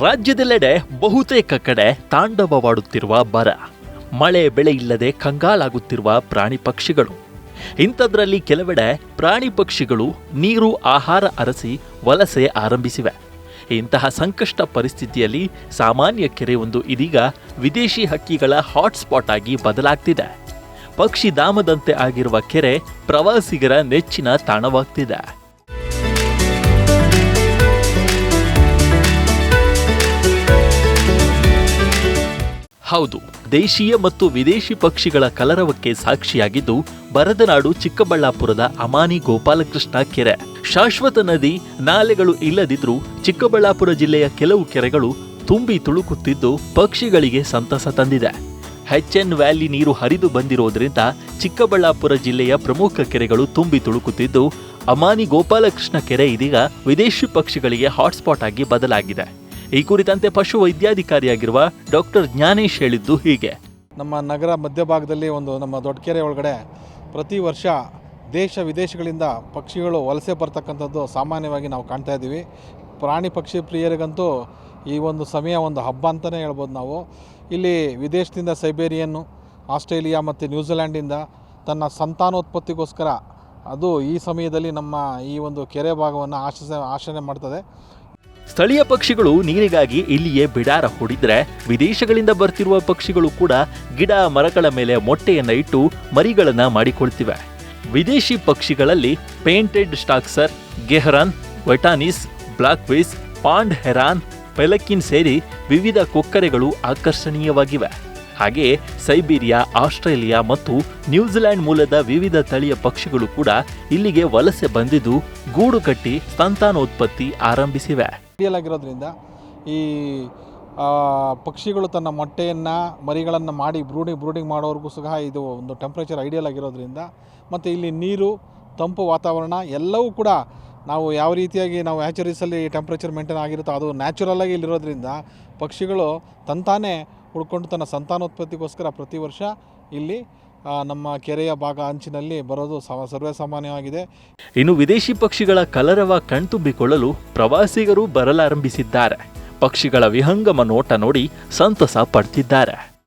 ರಾಜ್ಯದೆಲ್ಲೆಡೆ ಬಹುತೇಕ ಕಡೆ ತಾಂಡವವಾಡುತ್ತಿರುವ ಬರ. ಮಳೆ ಬೆಳೆ ಇಲ್ಲದೆ ಕಂಗಾಲಾಗುತ್ತಿರುವ ಪ್ರಾಣಿ ಪಕ್ಷಿಗಳು. ಇಂಥದ್ರಲ್ಲಿ ಕೆಲವೆಡೆ ಪ್ರಾಣಿ ಪಕ್ಷಿಗಳು ನೀರು, ಆಹಾರ ಅರಸಿ ವಲಸೆ ಆರಂಭಿಸಿವೆ. ಇಂತಹ ಸಂಕಷ್ಟ ಪರಿಸ್ಥಿತಿಯಲ್ಲಿ ಸಾಮಾನ್ಯ ಕೆರೆಯೊಂದು ಇದೀಗ ವಿದೇಶಿ ಹಕ್ಕಿಗಳ ಹಾಟ್ಸ್ಪಾಟ್ ಆಗಿ ಬದಲಾಗ್ತಿದೆ. ಪಕ್ಷಿಧಾಮದಂತೆ ಆಗಿರುವ ಕೆರೆ ಪ್ರವಾಸಿಗರ ನೆಚ್ಚಿನ ತಾಣವಾಗ್ತಿದೆ. ಹೌದು, ದೇಶೀಯ ಮತ್ತು ವಿದೇಶಿ ಪಕ್ಷಿಗಳ ಕಲರವಕ್ಕೆ ಸಾಕ್ಷಿಯಾಗಿದ್ದು ಬರದನಾಡು ಚಿಕ್ಕಬಳ್ಳಾಪುರದ ಅಮಾನಿ ಗೋಪಾಲಕೃಷ್ಣ ಕೆರೆ. ಶಾಶ್ವತ ನದಿ, ನಾಲೆಗಳು ಇಲ್ಲದಿದ್ರೂ ಚಿಕ್ಕಬಳ್ಳಾಪುರ ಜಿಲ್ಲೆಯ ಕೆಲವು ಕೆರೆಗಳು ತುಂಬಿ ತುಳುಕುತ್ತಿದ್ದು, ಪಕ್ಷಿಗಳಿಗೆ ಸಂತಸ ತಂದಿದೆ. ಎನ್ ವ್ಯಾಲಿ ನೀರು ಹರಿದು ಬಂದಿರೋದ್ರಿಂದ ಚಿಕ್ಕಬಳ್ಳಾಪುರ ಜಿಲ್ಲೆಯ ಪ್ರಮುಖ ಕೆರೆಗಳು ತುಂಬಿ ತುಳುಕುತ್ತಿದ್ದು, ಅಮಾನಿ ಗೋಪಾಲಕೃಷ್ಣ ಕೆರೆ ಇದೀಗ ವಿದೇಶಿ ಪಕ್ಷಿಗಳಿಗೆ ಹಾಟ್ಸ್ಪಾಟ್ ಆಗಿ ಬದಲಾಗಿದೆ. ಈ ಕುರಿತಂತೆ ಪಶು ವೈದ್ಯಾಧಿಕಾರಿಯಾಗಿರುವ ಡಾಕ್ಟರ್ ಜ್ಞಾನೇಶ್ ಹೇಳಿದ್ದು ಹೀಗೆ. ನಮ್ಮ ನಗರ ಮಧ್ಯಭಾಗದಲ್ಲಿ ಒಂದು ನಮ್ಮ ದೊಡ್ಡಕೆರೆ ಒಳಗಡೆ ಪ್ರತಿ ವರ್ಷ ದೇಶ ವಿದೇಶಗಳಿಂದ ಪಕ್ಷಿಗಳು ವಲಸೆ ಬರ್ತಕ್ಕಂಥದ್ದು ಸಾಮಾನ್ಯವಾಗಿ ನಾವು ಕಾಣ್ತಾ ಇದ್ದೀವಿ. ಪ್ರಾಣಿ ಪಕ್ಷಿ ಪ್ರಿಯರಿಗಂತೂ ಈ ಒಂದು ಸಮಯ ಒಂದು ಹಬ್ಬ ಅಂತಲೇ ಹೇಳ್ಬೋದು ನಾವು. ಇಲ್ಲಿ ವಿದೇಶದಿಂದ ಸೈಬೇರಿಯನ್ನು, ಆಸ್ಟ್ರೇಲಿಯಾ ಮತ್ತು ನ್ಯೂಜಿಲ್ಯಾಂಡಿಂದ ತನ್ನ ಸಂತಾನೋತ್ಪತ್ತಿಗೋಸ್ಕರ ಅದು ಈ ಸಮಯದಲ್ಲಿ ನಮ್ಮ ಈ ಒಂದು ಕೆರೆ ಭಾಗವನ್ನು ಆಶಿಸ ಆಶನೆ ಮಾಡ್ತದೆ. ಸ್ಥಳೀಯ ಪಕ್ಷಿಗಳು ನೀರಿಗಾಗಿ ಇಲ್ಲಿಯೇ ಬಿಡಾರ ಹೂಡಿದ್ರೆ ವಿದೇಶಗಳಿಂದ ಬರ್ತಿರುವ ಪಕ್ಷಿಗಳು ಕೂಡ ಗಿಡ, ಮರಗಳ ಮೇಲೆ ಮೊಟ್ಟೆಯನ್ನ ಇಟ್ಟು ಮರಿಗಳನ್ನ ಮಾಡಿಕೊಳ್ತಿವೆ. ವಿದೇಶಿ ಪಕ್ಷಿಗಳಲ್ಲಿ ಪೇಂಟೆಡ್ ಸ್ಟಾಕ್ಸರ್, ಗೆಹರನ್, ವೆಟಾನಿಸ್ ಬ್ಲಾಕ್ ವೀಸ್ ಪಾಂಡ್ ಹೆರಾನ್, ಪೆಲಕಿನ್ ಸೇರಿ ವಿವಿಧ ಕೊಕ್ಕರೆಗಳು ಆಕರ್ಷಣೀಯವಾಗಿವೆ. ಹಾಗೆಯೇ ಸೈಬೀರಿಯಾ, ಆಸ್ಟ್ರೇಲಿಯಾ ಮತ್ತು ನ್ಯೂಜಿಲೆಂಡ್ ಮೂಲದ ವಿವಿಧ ತಳಿಯ ಪಕ್ಷಿಗಳು ಕೂಡ ಇಲ್ಲಿಗೆ ವಲಸೆ ಬಂದಿದ್ದು ಗೂಡು ಕಟ್ಟಿ ಸಂತಾನೋತ್ಪತ್ತಿ ಆರಂಭಿಸಿವೆ. ಐಡಿಯಲ್ ಆಗಿರೋದ್ರಿಂದ ಈ ಪಕ್ಷಿಗಳು ತನ್ನ ಮೊಟ್ಟೆಯನ್ನು, ಮರಿಗಳನ್ನು ಮಾಡಿ ಬ್ರೂಡಿಂಗ್ ಬ್ರೂಡಿಂಗ್ ಮಾಡೋರ್ಗೂ ಸಹ ಇದು ಒಂದು ಟೆಂಪ್ರೇಚರ್ ಐಡಿಯಲ್ ಆಗಿರೋದ್ರಿಂದ ಮತ್ತು ಇಲ್ಲಿ ನೀರು, ತಂಪು ವಾತಾವರಣ ಎಲ್ಲವೂ ಕೂಡ ನಾವು ಯಾವ ರೀತಿಯಾಗಿ ನಾವು ಹ್ಯಾಚರೀಸಲ್ಲಿ ಟೆಂಪ್ರೇಚರ್ ಮೇಂಟೈನ್ ಆಗಿರುತ್ತೋ ಅದು ನ್ಯಾಚುರಲ್ಲಾಗಿ ಇಲ್ಲಿರೋದ್ರಿಂದ ಪಕ್ಷಿಗಳು ತಂತಾನೇ ಉಳ್ಕೊಂಡು ತನ್ನ ಸಂತಾನೋತ್ಪತ್ತಿಗೋಸ್ಕರ ಪ್ರತಿ ವರ್ಷ ಇಲ್ಲಿ ನಮ್ಮ ಕೆರೆಯ ಭಾಗ ಅಂಚಿನಲ್ಲಿ ಬರೋದು ಸರ್ವೇ ಸಾಮಾನ್ಯವಾಗಿದೆ. ಇನ್ನು ವಿದೇಶಿ ಪಕ್ಷಿಗಳ ಕಲರವ ಕಣ್ತುಂಬಿಕೊಳ್ಳಲು ಪ್ರವಾಸಿಗರು ಬರಲಾರಂಭಿಸಿದ್ದಾರೆ. ಪಕ್ಷಿಗಳ ವಿಹಂಗಮ ನೋಟ ನೋಡಿ ಸಂತಸ ಪಡ್ತಿದ್ದಾರೆ.